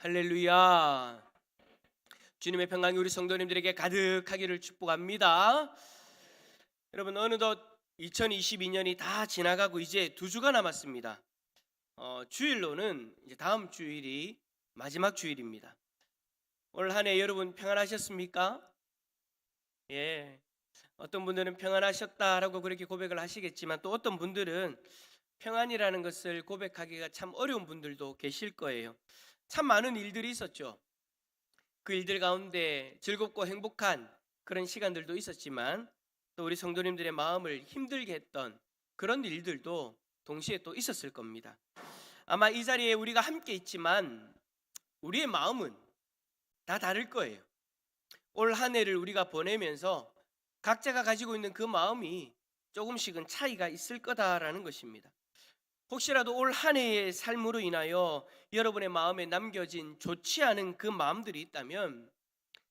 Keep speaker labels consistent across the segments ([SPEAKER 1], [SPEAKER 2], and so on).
[SPEAKER 1] 할렐루야. 주님의 평강이 우리 성도님들에게 가득하기를 축복합니다. 여러분 어느덧 2022년이 다 지나가고 이제 두 주가 남았습니다. 어, 주일로는 이제 다음 주일이 마지막 주일입니다. 올 한 해 여러분 평안하셨습니까? 예. 어떤 분들은 평안하셨다라고 그렇게 고백을 하시겠지만 또 어떤 분들은 평안이라는 것을 고백하기가 참 어려운 분들도 계실 거예요. 참 많은 일들이 있었죠. 그 일들 가운데 즐겁고 행복한 그런 시간들도 있었지만 또 우리 성도님들의 마음을 힘들게 했던 그런 일들도 동시에 또 있었을 겁니다. 아마 이 자리에 우리가 함께 있지만 우리의 마음은 다 다를 거예요. 올 한 해를 우리가 보내면서 각자가 가지고 있는 그 마음이 조금씩은 차이가 있을 거다라는 것입니다. 혹시라도 올 한 해의 삶으로 인하여 여러분의 마음에 남겨진 좋지 않은 그 마음들이 있다면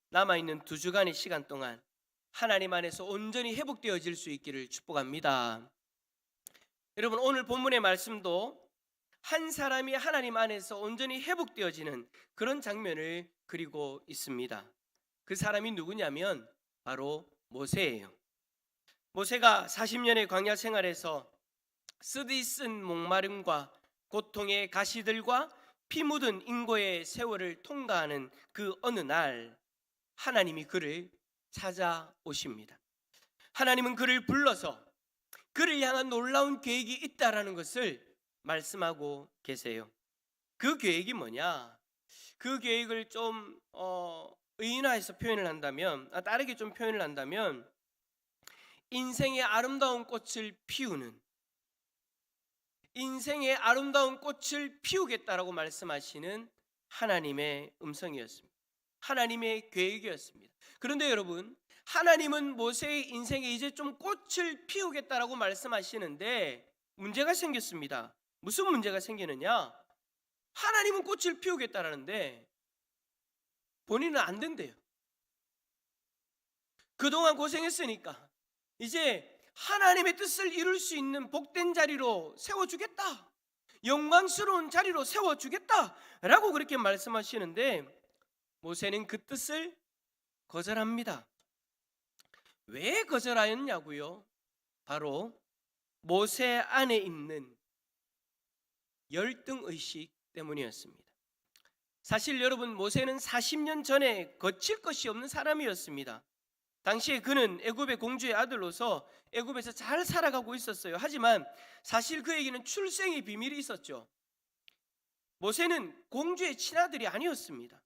[SPEAKER 1] 남아 있는 두 주간의 시간 동안 하나님 안에서 온전히 회복되어질 수 있기를 축복합니다. 여러분 오늘 본문의 말씀도 한 사람이 하나님 안에서 온전히 회복되어지는 그런 장면을 그리고 있습니다. 그 사람이 누구냐면 바로 모세예요. 모세가 40년의 광야 생활에서 쓰디쓴 목마름과 고통의 가시들과 피 묻은 인고의 세월을 통과하는 그 어느 날 하나님이 그를 찾아오십니다. 하나님은 그를 불러서 그를 향한 놀라운 계획이 있다라는 것을 말씀하고 계세요. 그 계획이 뭐냐? 그 계획을 좀 어, 의인화해서 표현을 한다면, 아, 다르게 좀 표현을 한다면, 인생의 아름다운 꽃을 피우는 인생의 아름다운 꽃을 피우겠다라고 말씀하시는 하나님의 음성이었습니다. 하나님의 계획이었습니다. 그런데 여러분, 하나님은 모세의 인생에 이제 좀 꽃을 피우겠다라고 말씀하시는데 문제가 생겼습니다. 무슨 문제가 생기느냐? 하나님은 꽃을 피우겠다라는데 본인은 안 된대요. 그동안 고생했으니까 이제 하나님의 뜻을 이룰 수 있는 복된 자리로 세워주겠다. 영광스러운 자리로 세워주겠다. 라고 그렇게 말씀하시는데 모세는 그 뜻을 거절합니다. 왜 거절하였냐고요? 바로 모세 안에 있는 열등 의식 때문이었습니다. 사실 여러분 모세는 40년 전에 거칠 것이 없는 사람이었습니다. 당시에 그는 애굽의 공주의 아들로서 애굽에서 잘 살아가고 있었어요. 하지만 사실 그에게는 출생의 비밀이 있었죠. 모세는 공주의 친아들이 아니었습니다.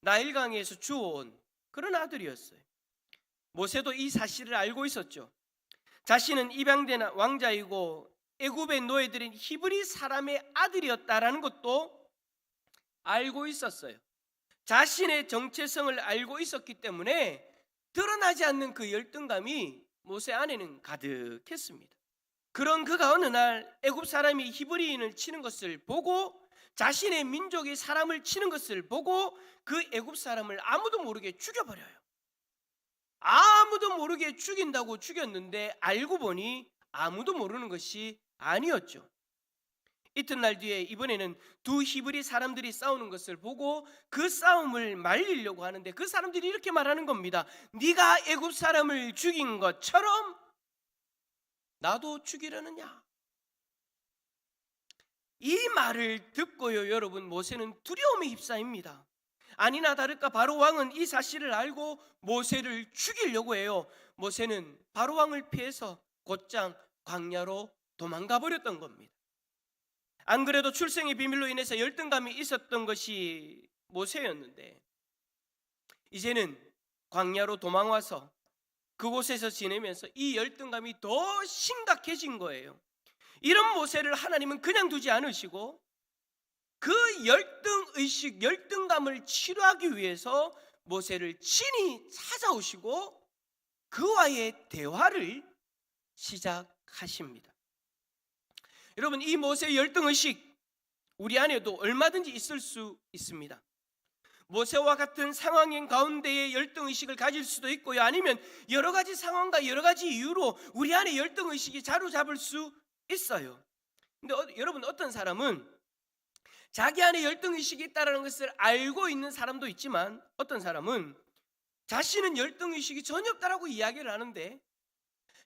[SPEAKER 1] 나일강에서 주워온 그런 아들이었어요. 모세도 이 사실을 알고 있었죠. 자신은 입양된 왕자이고 애굽의 노예들인 히브리 사람의 아들이었다라는 것도 알고 있었어요. 자신의 정체성을 알고 있었기 때문에 드러나지 않는 그 열등감이 모세 안에는 가득했습니다. 그런 그가 어느 날 애굽 사람이 히브리인을 치는 것을 보고 자신의 민족이 사람을 치는 것을 보고 그 애굽 사람을 아무도 모르게 죽여버려요. 아무도 모르게 죽인다고 죽였는데 알고 보니 아무도 모르는 것이 아니었죠. 이튿날 뒤에 이번에는 두 히브리 사람들이 싸우는 것을 보고 그 싸움을 말리려고 하는데 그 사람들이 이렇게 말하는 겁니다. 네가 애굽 사람을 죽인 것처럼 나도 죽이려느냐? 이 말을 듣고요, 여러분 모세는 두려움에 휩싸입니다. 아니나 다를까 바로 왕은 이 사실을 알고 모세를 죽이려고 해요. 모세는 바로 왕을 피해서 곧장 광야로 도망가 버렸던 겁니다. 안 그래도 출생의 비밀로 인해서 열등감이 있었던 것이 모세였는데 이제는 광야로 도망 와서 그곳에서 지내면서 이 열등감이 더 심각해진 거예요. 이런 모세를 하나님은 그냥 두지 않으시고 그 열등 의식, 열등감을 치료하기 위해서 모세를 친히 찾아오시고 그와의 대화를 시작하십니다. 여러분 이 모세의 열등 의식 우리 안에도 얼마든지 있을 수 있습니다. 모세와 같은 상황인 가운데에 열등 의식을 가질 수도 있고요. 아니면 여러 가지 상황과 여러 가지 이유로 우리 안에 열등 의식이 자로잡을 수 있어요. 근데 어, 여러분 어떤 사람은 자기 안에 열등 의식이 있다는 것을 알고 있는 사람도 있지만 어떤 사람은 자신은 열등 의식이 전혀 없다라고 이야기를 하는데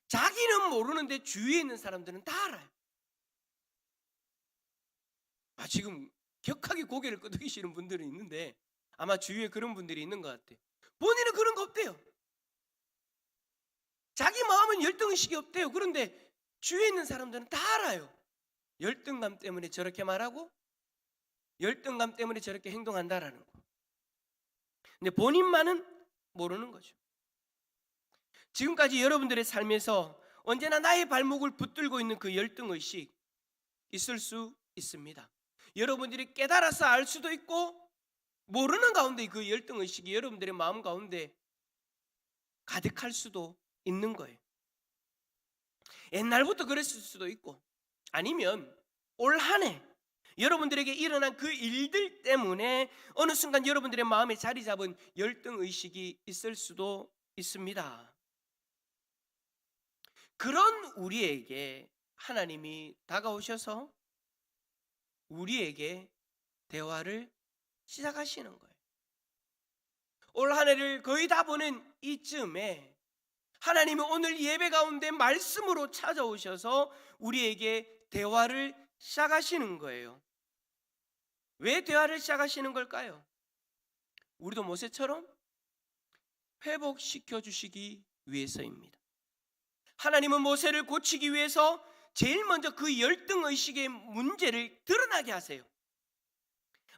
[SPEAKER 1] 자기는 모르는데 주위에 있는 사람들은 다 알아요. 아 지금 격하게 고개를 끄덕이시는 분들이 있는데 아마 주위에 그런 분들이 있는 것 같아요. 본인은 그런 거 없대요. 자기 마음은 열등 의식이 없대요. 그런데 주위에 있는 사람들은 다 알아요. 열등감 때문에 저렇게 말하고 열등감 때문에 저렇게 행동한다라는 거. 근데 본인만은 모르는 거죠. 지금까지 여러분들의 삶에서 언제나 나의 발목을 붙들고 있는 그 열등 의식 있을 수 있습니다. 여러분들이 깨달아서 알 수도 있고 모르는 가운데 그 열등 의식이 여러분들의 마음 가운데 가득할 수도 있는 거예요. 옛날부터 그랬을 수도 있고 아니면 올 한해 여러분들에게 일어난 그 일들 때문에 어느 순간 여러분들의 마음에 자리 잡은 열등 의식이 있을 수도 있습니다. 그런 우리에게 하나님이 다가오셔서 우리에게 대화를 시작하시는 거예요. 올 한 해를 거의 다 보낸 이쯤에 하나님이 오늘 예배 가운데 말씀으로 찾아오셔서 우리에게 대화를 시작하시는 거예요. 왜 대화를 시작하시는 걸까요? 우리도 모세처럼 회복시켜 주시기 위해서입니다. 하나님은 모세를 고치기 위해서 제일 먼저 그 열등 의식의 문제를 드러나게 하세요.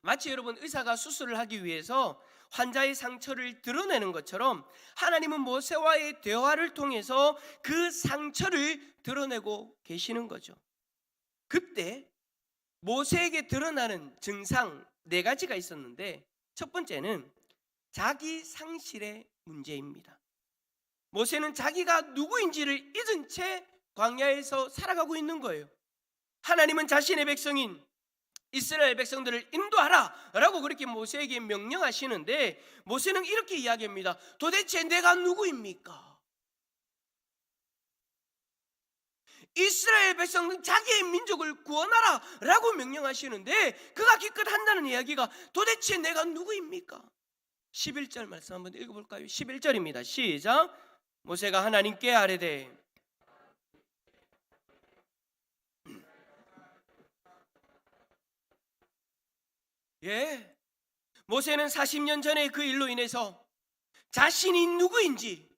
[SPEAKER 1] 마치 여러분 의사가 수술을 하기 위해서 환자의 상처를 드러내는 것처럼 하나님은 모세와의 대화를 통해서 그 상처를 드러내고 계시는 거죠. 그때 모세에게 드러나는 증상 네 가지가 있었는데 첫 번째는 자기 상실의 문제입니다. 모세는 자기가 누구인지를 잊은 채 광야에서 살아가고 있는 거예요. 하나님은 자신의 백성인 이스라엘 백성들을 인도하라 라고 그렇게 모세에게 명령하시는데 모세는 이렇게 이야기합니다. 도대체 내가 누구입니까? 이스라엘 백성은 자기의 민족을 구원하라 라고 명령하시는데 그가 기껏 한다는 이야기가 도대체 내가 누구입니까? 11절 말씀 한번 읽어볼까요? 11절입니다. 시작 모세가 하나님께 아뢰되 예. 모세는 40년 전에 그 일로 인해서 자신이 누구인지,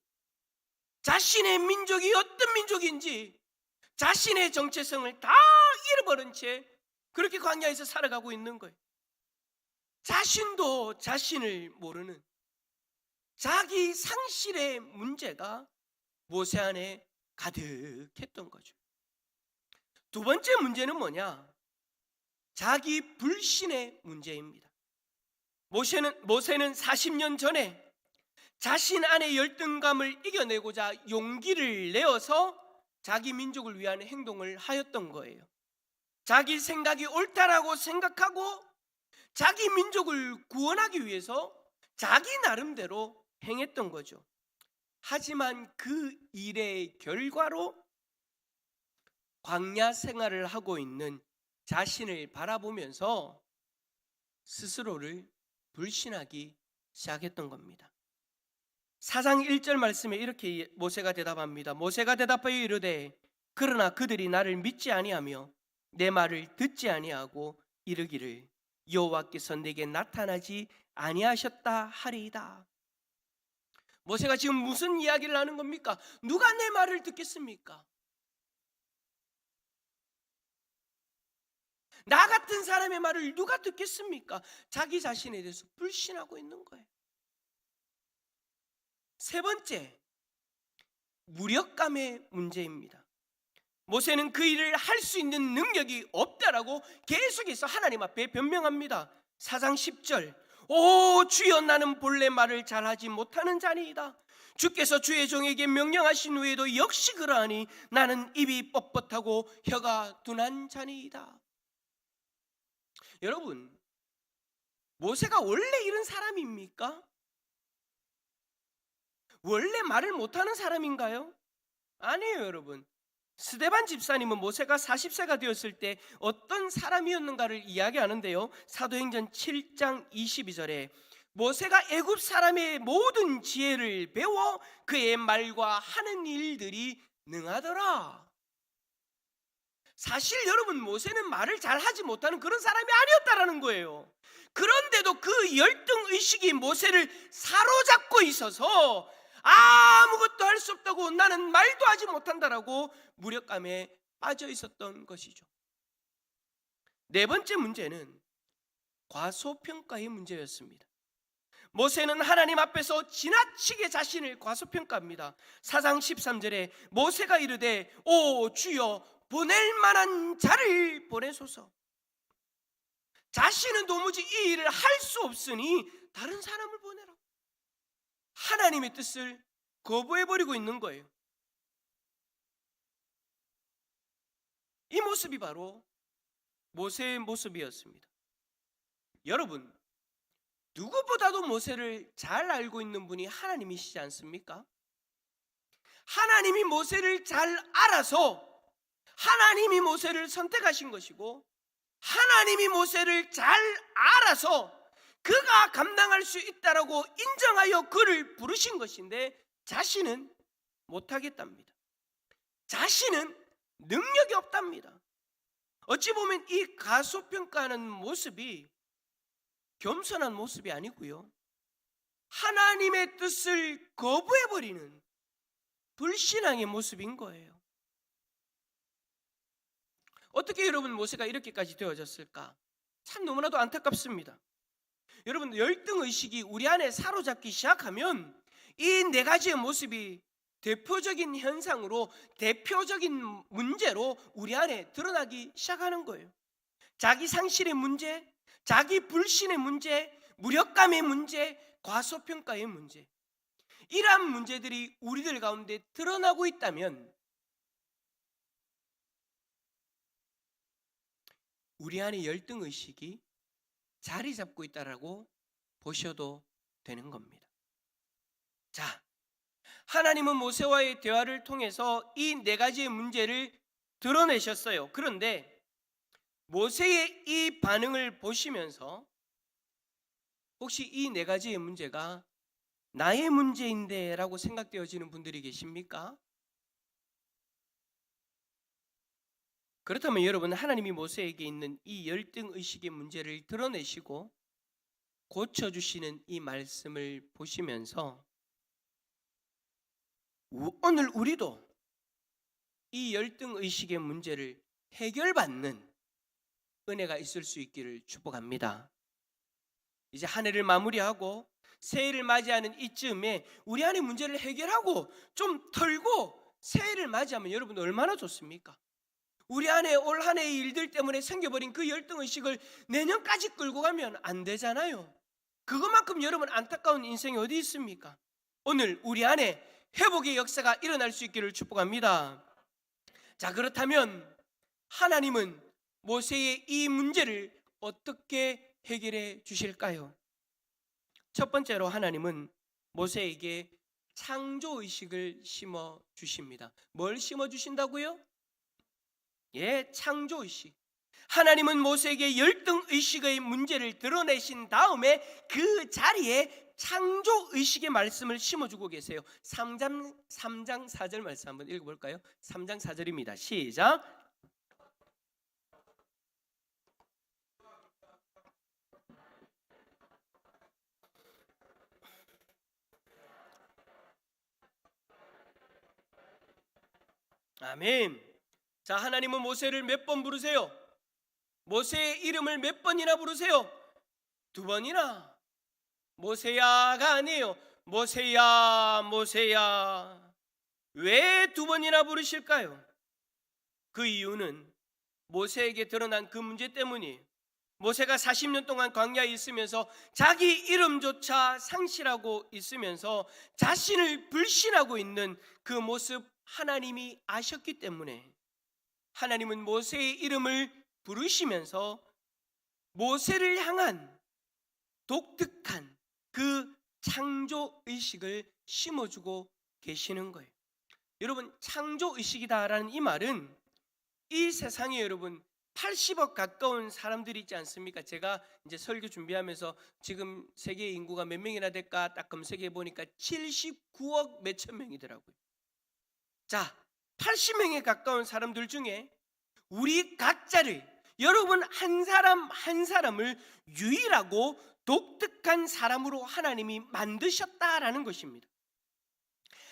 [SPEAKER 1] 자신의 민족이 어떤 민족인지, 자신의 정체성을 다 잃어버린 채 그렇게 광야에서 살아가고 있는 거예요. 자신도 자신을 모르는 자기 상실의 문제가 모세 안에 가득했던 거죠. 두 번째 문제는 뭐냐? 자기 불신의 문제입니다. 모세는, 모세는 40년 전에 자신 안의 열등감을 이겨내고자 용기를 내어서 자기 민족을 위한 행동을 하였던 거예요. 자기 생각이 옳다라고 생각하고 자기 민족을 구원하기 위해서 자기 나름대로 행했던 거죠. 하지만 그 일의 결과로 광야 생활을 하고 있는 자신을 바라보면서 스스로를 불신하기 시작했던 겁니다. 사장 1절 말씀에 이렇게 모세가 대답합니다. 모세가 대답하여 이르되 그러나 그들이 나를 믿지 아니하며 내 말을 듣지 아니하고 이르기를 여호와께서 내게 나타나지 아니하셨다 하리이다. 모세가 지금 무슨 이야기를 하는 겁니까? 누가 내 말을 듣겠습니까? 나 같은 사람의 말을 누가 듣겠습니까? 자기 자신에 대해서 불신하고 있는 거예요. 세 번째, 무력감의 문제입니다. 모세는 그 일을 할 수 있는 능력이 없다라고 계속해서 하나님 앞에 변명합니다. 사장 10절. 오 주여 나는 본래 말을 잘하지 못하는 자니이다. 주께서 주의 종에게 명령하신 후에도 역시 그러하니 나는 입이 뻣뻣하고 혀가 둔한 자니이다. 여러분, 모세가 원래 이런 사람입니까? 원래 말을 못하는 사람인가요? 아니에요, 여러분. 스데반 집사님은 모세가 40세가 되었을 때 어떤 사람이었는가를 이야기하는데요. 사도행전 7장 22절에 모세가 애굽 사람의 모든 지혜를 배워 그의 말과 하는 일들이 능하더라. 사실 여러분 모세는 말을 잘 하지 못하는 그런 사람이 아니었다라는 거예요. 그런데도 그 열등 의식이 모세를 사로잡고 있어서 아무것도 할 수 없다고 나는 말도 하지 못한다라고 무력감에 빠져 있었던 것이죠. 네 번째 문제는 과소평가의 문제였습니다. 모세는 하나님 앞에서 지나치게 자신을 과소평가합니다. 사상 13절에 모세가 이르되 오 주여 보낼 만한 자를 보내소서. 자신은 도무지 이 일을 할 수 없으니 다른 사람을 보내라. 하나님의 뜻을 거부해 버리고 있는 거예요. 이 모습이 바로 모세의 모습이었습니다. 여러분, 누구보다도 모세를 잘 알고 있는 분이 하나님이시지 않습니까? 하나님이 모세를 잘 알아서 하나님이 모세를 선택하신 것이고 하나님이 모세를 잘 알아서 그가 감당할 수 있다라고 인정하여 그를 부르신 것인데 자신은 못하겠답니다. 자신은 능력이 없답니다. 어찌 보면 이 가소평가하는 모습이 겸손한 모습이 아니고요. 하나님의 뜻을 거부해버리는 불신앙의 모습인 거예요. 어떻게 여러분 모세가 이렇게까지 되어졌을까? 참 너무나도 안타깝습니다. 여러분 열등 의식이 우리 안에 사로잡기 시작하면 이 네 가지의 모습이 대표적인 현상으로 대표적인 문제로 우리 안에 드러나기 시작하는 거예요. 자기 상실의 문제, 자기 불신의 문제, 무력감의 문제, 과소평가의 문제. 이러한 문제들이 우리들 가운데 드러나고 있다면 우리 안에 열등 의식이 자리 잡고 있다라고 보셔도 되는 겁니다. 자, 하나님은 모세와의 대화를 통해서 이 네 가지의 문제를 드러내셨어요. 그런데 모세의 이 반응을 보시면서 혹시 이 네 가지의 문제가 나의 문제인데라고 생각되어지는 분들이 계십니까? 그렇다면 여러분 하나님이 모세에게 있는 이 열등 의식의 문제를 드러내시고 고쳐 주시는 이 말씀을 보시면서 우- 오늘 우리도 이 열등 의식의 문제를 해결받는 은혜가 있을 수 있기를 축복합니다. 이제 한 해를 마무리하고 새해를 맞이하는 이쯤에 우리 안의 문제를 해결하고 좀 털고 새해를 맞이하면 여러분 얼마나 좋습니까? 우리 안에 올 한 해의 일들 때문에 생겨버린 그 열등 의식을 내년까지 끌고 가면 안 되잖아요. 그것만큼 여러분 안타까운 인생이 어디 있습니까? 오늘 우리 안에 회복의 역사가 일어날 수 있기를 축복합니다. 자, 그렇다면 하나님은 모세의 이 문제를 어떻게 해결해 주실까요? 첫 번째로 하나님은 모세에게 창조 의식을 심어 주십니다. 뭘 심어 주신다고요? 예, 창조 의식. 하나님은 모세에게 열등 의식의 문제를 드러내신 다음에 그 자리에 창조 의식의 말씀을 심어주고 계세요. 3장, 3장 4절 말씀 한번 읽어볼까요? 3장 4절입니다. 시작. 아멘. 자, 하나님은 모세를 몇 번 부르세요? 모세의 이름을 몇 번이나 부르세요? 두 번이나. 모세야가 아니에요. 모세야, 모세야. 왜 두 번이나 부르실까요? 그 이유는 모세에게 드러난 그 문제 때문이에요. 모세가 40년 동안 광야에 있으면서 자기 이름조차 상실하고 있으면서 자신을 불신하고 있는 그 모습 하나님이 아셨기 때문에 하나님은 모세의 이름을 부르시면서 모세를 향한 독특한 그 창조 의식을 심어주고 계시는 거예요. 여러분 창조 의식이다라는 이 말은 이 세상에 여러분 80억 가까운 사람들이 있지 않습니까? 제가 이제 설교 준비하면서 지금 세계 인구가 몇 명이나 될까 딱 검색해 보니까 79억 몇천 명이더라고요. 자, 80명에 가까운 사람들 중에 우리 각자를 여러분 한 사람 한 사람을 유일하고 독특한 사람으로 하나님이 만드셨다라는 것입니다.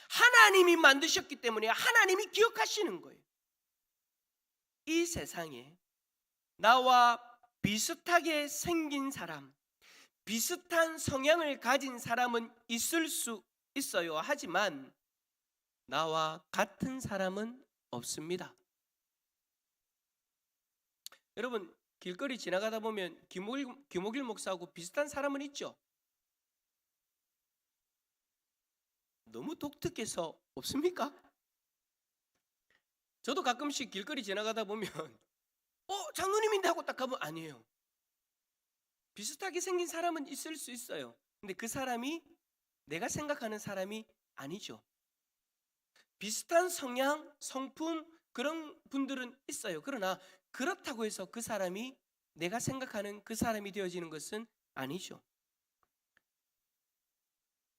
[SPEAKER 1] 하나님이 만드셨기 때문에 하나님이 기억하시는 거예요. 이 세상에 나와 비슷하게 생긴 사람, 비슷한 성향을 가진 사람은 있을 수 있어요. 하지만 나와 같은 사람은 없습니다. 여러분 길거리 지나가다 보면 김옥일, 김옥일 목사하고 비슷한 사람은 있죠. 너무 독특해서 없습니까? 저도 가끔씩 길거리 지나가다 보면 어 장로님인데 하고 딱 가면 아니에요. 비슷하게 생긴 사람은 있을 수 있어요. 근데 그 사람이 내가 생각하는 사람이 아니죠. 비슷한 성향, 성품 그런 분들은 있어요. 그러나 그렇다고 해서 그 사람이 내가 생각하는 그 사람이 되어지는 것은 아니죠.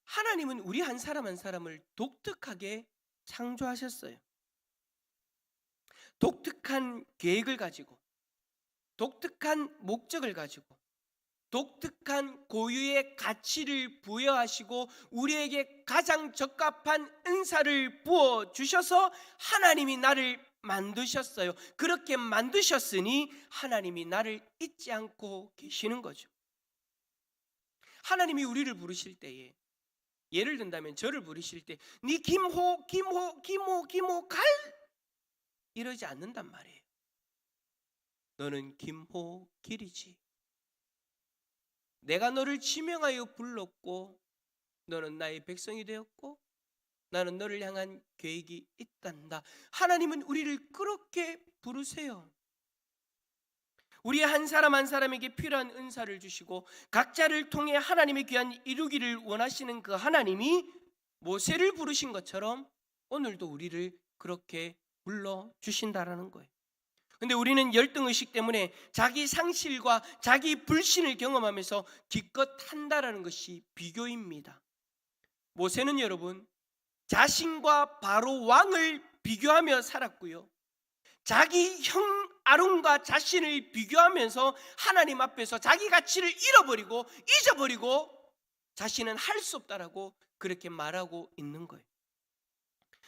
[SPEAKER 1] 하나님은 우리 한 사람 한 사람을 독특하게 창조하셨어요. 독특한 계획을 가지고, 독특한 목적을 가지고, 독특한 고유의 가치를 부여하시고 우리에게 가장 적합한 은사를 부어 주셔서 하나님이 나를 만드셨어요. 그렇게 만드셨으니 하나님이 나를 잊지 않고 계시는 거죠. 하나님이 우리를 부르실 때에 예를 든다면 저를 부르실 때 네 김호 김호 김호 김호 갈 이러지 않는단 말이에요. 너는 김호 길이지. 내가 너를 지명하여 불렀고 너는 나의 백성이 되었고 나는 너를 향한 계획이 있단다. 하나님은 우리를 그렇게 부르세요. 우리 한 사람 한 사람에게 필요한 은사를 주시고 각자를 통해 하나님의 귀한 이루기를 원하시는 그 하나님이 모세를 부르신 것처럼 오늘도 우리를 그렇게 불러 주신다라는 거예요. 근데 우리는 열등 의식 때문에 자기 상실과 자기 불신을 경험하면서 기껏 한다라는 것이 비교입니다. 모세는 여러분 자신과 바로 왕을 비교하며 살았고요. 자기 형 아론과 자신을 비교하면서 하나님 앞에서 자기 가치를 잃어버리고 잊어버리고 자신은 할 수 없다라고 그렇게 말하고 있는 거예요.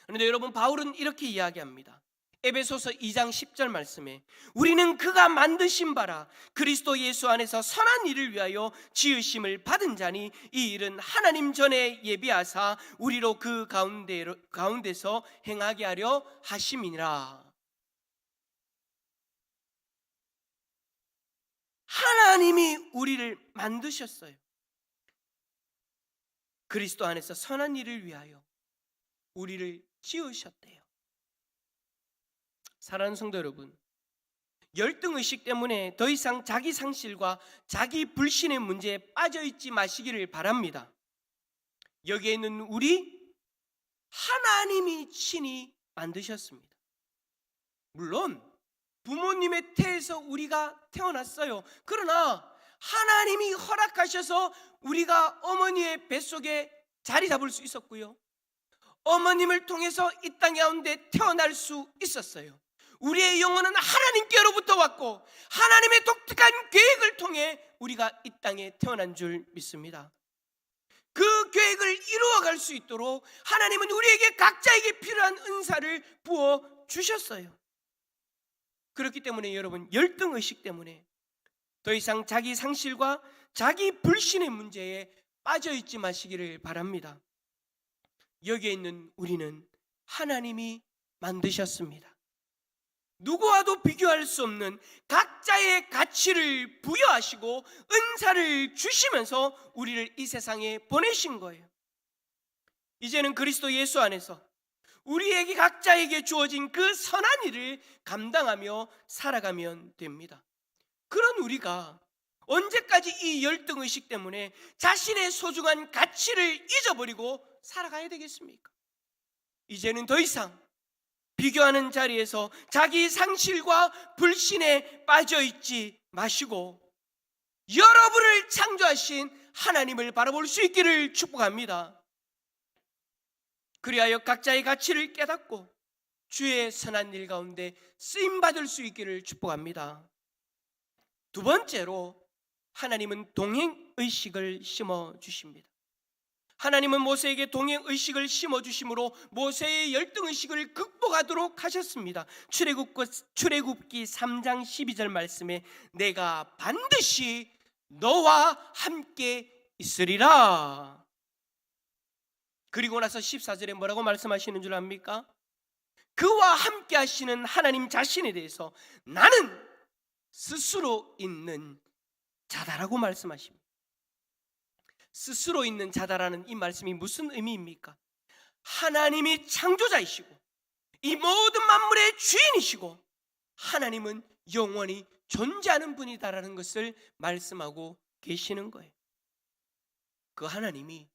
[SPEAKER 1] 그런데 여러분 바울은 이렇게 이야기합니다. 에베소서 2장 10절 말씀에 우리는 그가 만드신 바라 그리스도 예수 안에서 선한 일을 위하여 지으심을 받은 자니 이 일은 하나님 전에 예비하사 우리로 그 가운데 가운데서 행하게 하려 하심이니라. 하나님이 우리를 만드셨어요. 그리스도 안에서 선한 일을 위하여 우리를 지으셨대요. 사랑하는 성도 여러분, 열등 의식 때문에 더 이상 자기 상실과 자기 불신의 문제에 빠져 있지 마시기를 바랍니다. 여기에 있는 우리 하나님이 친히 만드셨습니다. 물론 부모님의 태에서 우리가 태어났어요. 그러나 하나님이 허락하셔서 우리가 어머니의 뱃속에 자리 잡을 수 있었고요. 어머님을 통해서 이 땅 가운데 태어날 수 있었어요. 우리의 영혼은 하나님께로부터 왔고 하나님의 독특한 계획을 통해 우리가 이 땅에 태어난 줄 믿습니다. 그 계획을 이루어갈 수 있도록 하나님은 우리에게 각자에게 필요한 은사를 부어 주셨어요. 그렇기 때문에 여러분 열등 의식 때문에 더 이상 자기 상실과 자기 불신의 문제에 빠져 있지 마시기를 바랍니다. 여기에 있는 우리는 하나님이 만드셨습니다. 누구와도 비교할 수 없는 각자의 가치를 부여하시고 은사를 주시면서 우리를 이 세상에 보내신 거예요. 이제는 그리스도 예수 안에서 우리에게 각자에게 주어진 그 선한 일을 감당하며 살아가면 됩니다. 그런 우리가 언제까지 이 열등 의식 때문에 자신의 소중한 가치를 잊어버리고 살아가야 되겠습니까? 이제는 더 이상 비교하는 자리에서 자기 상실과 불신에 빠져 있지 마시고 여러분을 창조하신 하나님을 바라볼 수 있기를 축복합니다. 그리하여 각자의 가치를 깨닫고 주의 선한 일 가운데 쓰임 받을 수 있기를 축복합니다. 두 번째로 하나님은 동행 의식을 심어 주십니다. 하나님은 모세에게 동행 의식을 심어 주심으로 모세의 열등 의식을 극복하도록 하셨습니다. 출애굽기 출애굽기 3장 12절 말씀에 내가 반드시 너와 함께 있으리라. 그리고 나서 14절에 뭐라고 말씀하시는 줄 압니까? 그와 함께 하시는 하나님 자신에 대해서 나는 스스로 있는 자다라고 말씀하십니다. 스스로 있는 자다라는 이 말씀이 무슨 의미입니까? 하나님이 창조자이시고 이 모든 만물의 주인이시고 하나님은 영원히 존재하는 분이다라는 것을 말씀하고 계시는 거예요. 그 하나님이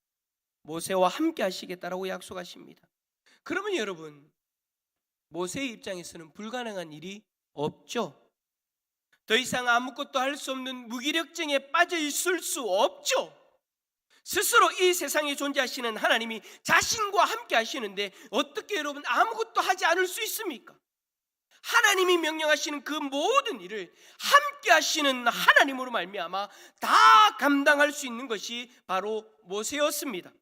[SPEAKER 1] 모세와 함께 하시겠다라고 약속하십니다. 그러면 여러분 모세의 입장에서는 불가능한 일이 없죠. 더 이상 아무것도 할 수 없는 무기력증에 빠져 있을 수 없죠. 스스로 이 세상에 존재하시는 하나님이 자신과 함께 하시는데 어떻게 여러분 아무것도 하지 않을 수 있습니까? 하나님이 명령하시는 그 모든 일을 함께 하시는 하나님으로 말미암아 다 감당할 수 있는 것이 바로 모세였습니다.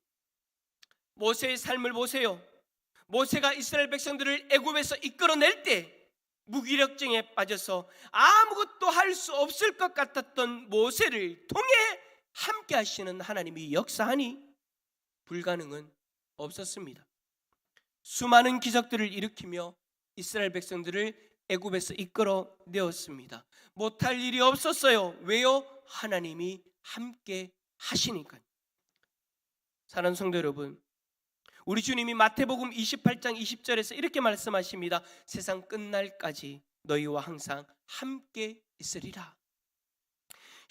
[SPEAKER 1] 모세의 삶을 보세요. 모세가 이스라엘 백성들을 애굽에서 이끌어낼 때 무기력증에 빠져서 아무것도 할 수 없을 것 같았던 모세를 통해 함께 하시는 하나님이 역사하니 불가능은 없었습니다. 수많은 기적들을 일으키며 이스라엘 백성들을 애굽에서 이끌어 내었습니다. 못할 일이 없었어요. 왜요? 하나님이 함께 하시니까요. 사랑하는 성도 여러분, 우리 주님이 마태복음 28장 20절에서 이렇게 말씀하십니다. 세상 끝날까지 너희와 항상 함께 있으리라.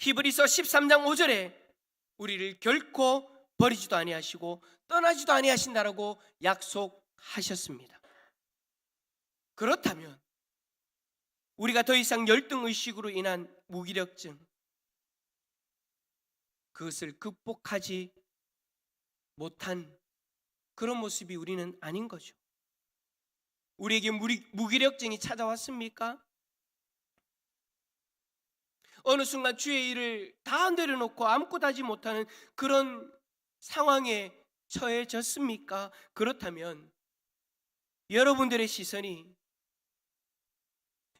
[SPEAKER 1] 히브리서 13장 5절에 우리를 결코 버리지도 아니하시고 떠나지도 아니하신다라고 약속하셨습니다. 그렇다면 우리가 더 이상 열등 의식으로 인한 무기력증 그것을 극복하지 못한 그런 모습이 우리는 아닌 거죠. 우리에게 무기력증이 찾아왔습니까? 어느 순간 주의 일을 다 내려놓고 아무것도 하지 못하는 그런 상황에 처해졌습니까? 그렇다면 여러분들의 시선이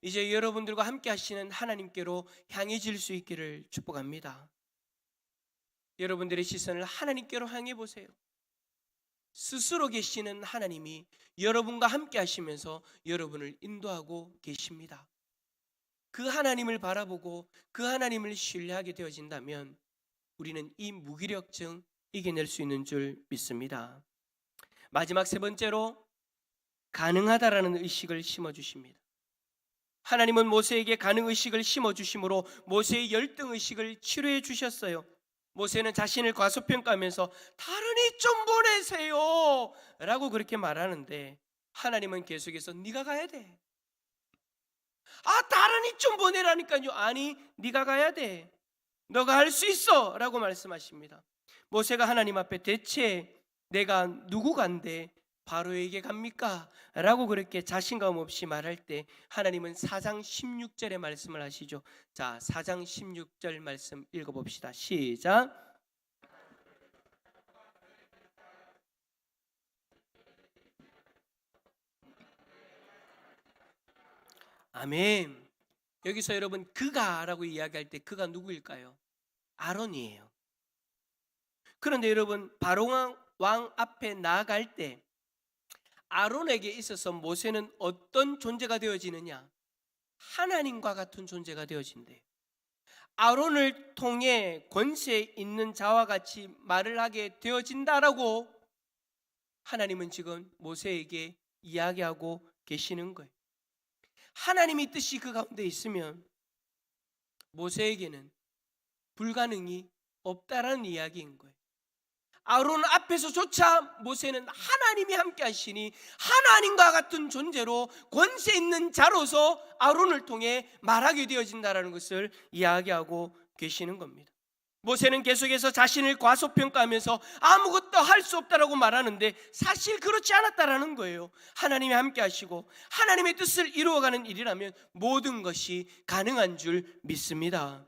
[SPEAKER 1] 이제 여러분들과 함께 하시는 하나님께로 향해질 수 있기를 축복합니다. 여러분들의 시선을 하나님께로 향해 보세요. 스스로 계시는 하나님이 여러분과 함께 하시면서 여러분을 인도하고 계십니다. 그 하나님을 바라보고 그 하나님을 신뢰하게 되어진다면 우리는 이 무기력증 이겨낼 수 있는 줄 믿습니다. 마지막 세 번째로 가능하다라는 의식을 심어 주십니다. 하나님은 모세에게 가능 의식을 심어 주심으로 모세의 열등 의식을 치료해 주셨어요. 모세는 자신을 과소평가하면서 다른 이 좀 보내세요 라고 그렇게 말하는데 하나님은 계속해서 네가 가야 돼. 아 다른 이 좀 보내라니까요. 아니 네가 가야 돼. 너가 할 수 있어 라고 말씀하십니다. 모세가 하나님 앞에 대체 내가 누구 간데 바로에게 갑니까? 라고 그렇게 자신감 없이 말할 때 하나님은 4장 16절의 말씀을 하시죠. 자, 4장 16절 말씀 읽어 봅시다. 시작. 아멘. 여기서 여러분 그가라고 이야기할 때 그가 누구일까요? 아론이에요. 그런데 여러분 바로 왕 앞에 나아갈 때 아론에게 있어서 모세는 어떤 존재가 되어지느냐? 하나님과 같은 존재가 되어진대. 아론을 통해 권세 있는 자와 같이 말을 하게 되어진다라고 하나님은 지금 모세에게 이야기하고 계시는 거예요. 하나님의 뜻이 그 가운데 있으면 모세에게는 불가능이 없다라는 이야기인 거예요. 아론 앞에서조차 모세는 하나님이 함께 하시니 하나님과 같은 존재로 권세 있는 자로서 아론을 통해 말하게 되어진다라는 것을 이야기하고 계시는 겁니다. 모세는 계속해서 자신을 과소평가하면서 아무것도 할 수 없다라고 말하는데 사실 그렇지 않았다라는 거예요. 하나님이 함께 하시고 하나님의 뜻을 이루어가는 일이라면 모든 것이 가능한 줄 믿습니다.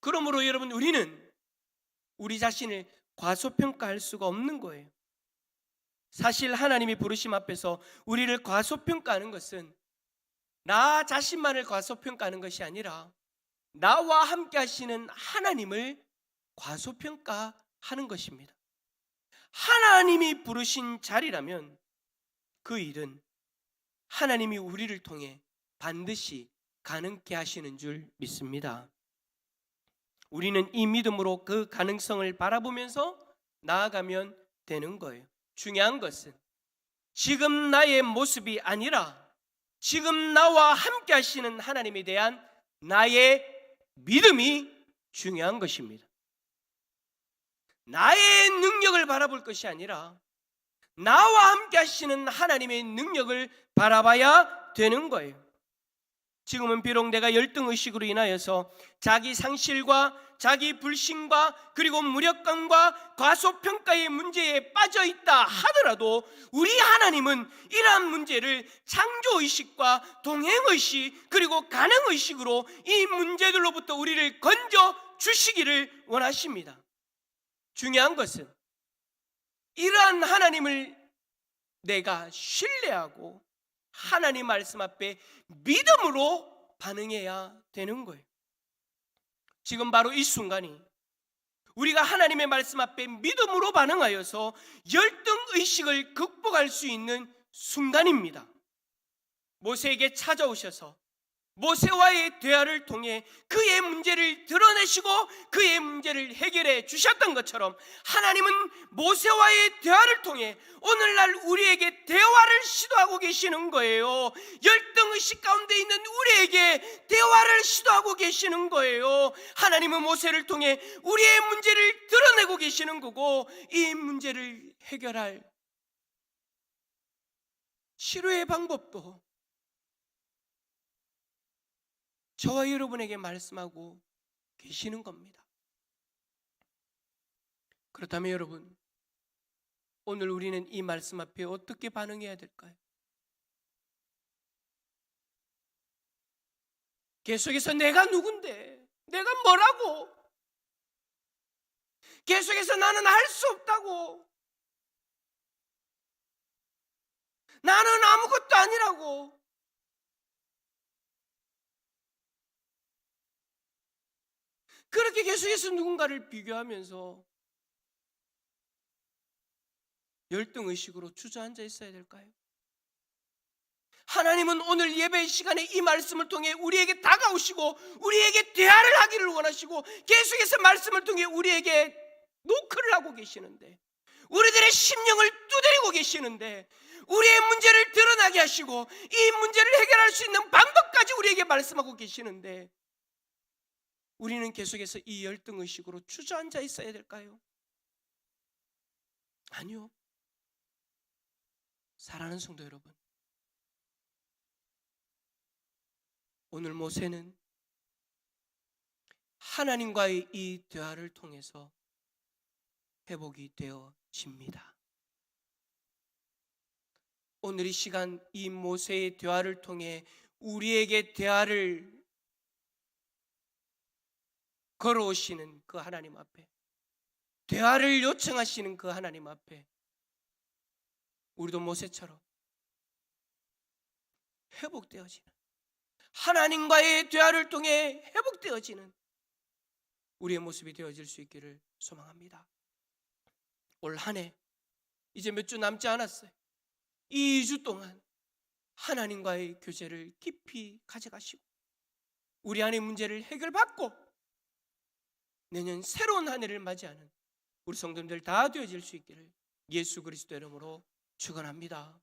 [SPEAKER 1] 그러므로 여러분 우리는 우리 자신을 과소평가할 수가 없는 거예요. 사실 하나님이 부르심 앞에서 우리를 과소평가하는 것은 나 자신만을 과소평가하는 것이 아니라 나와 함께 하시는 하나님을 과소평가하는 것입니다. 하나님이 부르신 자리라면 그 일은 하나님이 우리를 통해 반드시 가능케 하시는 줄 믿습니다. 우리는 이 믿음으로 그 가능성을 바라보면서 나아가면 되는 거예요. 중요한 것은 지금 나의 모습이 아니라 지금 나와 함께 하시는 하나님에 대한 나의 믿음이 중요한 것입니다. 나의 능력을 바라볼 것이 아니라 나와 함께 하시는 하나님의 능력을 바라봐야 되는 거예요. 지금은 비록 내가 열등 의식으로 인하여서 자기 상실과 자기 불신과 그리고 무력감과 과소평가의 문제에 빠져 있다 하더라도 우리 하나님은 이러한 문제를 창조 의식과 동행 의식 그리고 가능 의식으로 이 문제들로부터 우리를 건져 주시기를 원하십니다. 중요한 것은 이러한 하나님을 내가 신뢰하고 하나님 말씀 앞에 믿음으로 반응해야 되는 거예요. 지금 바로 이 순간이 우리가 하나님의 말씀 앞에 믿음으로 반응하여서 열등 의식을 극복할 수 있는 순간입니다. 모세에게 찾아오셔서 모세와의 대화를 통해 그의 문제를 드러내시고 그의 문제를 해결해 주셨던 것처럼 하나님은 모세와의 대화를 통해 오늘날 우리에게 대화를 시도하고 계시는 거예요. 열등의식 가운데 있는 우리에게 대화를 시도하고 계시는 거예요. 하나님은 모세를 통해 우리의 문제를 드러내고 계시는 거고 이 문제를 해결할 치료의 방법도 저와 여러분에게 말씀하고 계시는 겁니다. 그렇다면 여러분, 오늘 우리는 이 말씀 앞에 어떻게 반응해야 될까요? 계속해서 내가 누군데? 내가 뭐라고? 계속해서 나는 할 수 없다고. 나는 아무것도 아니라고. 그렇게 계속해서 누군가를 비교하면서 열등 의식으로 주저앉아 있어야 될까요? 하나님은 오늘 예배 시간에 이 말씀을 통해 우리에게 다가오시고 우리에게 대화를 하기를 원하시고 계속해서 말씀을 통해 우리에게 노크를 하고 계시는데 우리들의 심령을 두드리고 계시는데 우리의 문제를 드러나게 하시고 이 문제를 해결할 수 있는 방법까지 우리에게 말씀하고 계시는데 우리는 계속해서 이 열등 의식으로 주저앉아 있어야 될까요? 아니요. 사랑하는 성도 여러분. 오늘 모세는 하나님과의 이 대화를 통해서 회복이 되어집니다. 오늘 이 시간 이 모세의 대화를 통해 우리에게 대화를 걸어오시는 그 하나님 앞에 대화를 요청하시는 그 하나님 앞에 우리도 모세처럼 회복되어지는 하나님과의 대화를 통해 회복되어지는 우리의 모습이 되어질 수 있기를 소망합니다. 올 한 해 이제 몇 주 남지 않았어요. 이 2주 동안 하나님과의 교제를 깊이 가져가시고 우리 안의 문제를 해결받고 내년 새로운 한 해를 맞이하는 우리 성도님들 다 되어질 수 있기를 예수 그리스도 이름으로 축원합니다.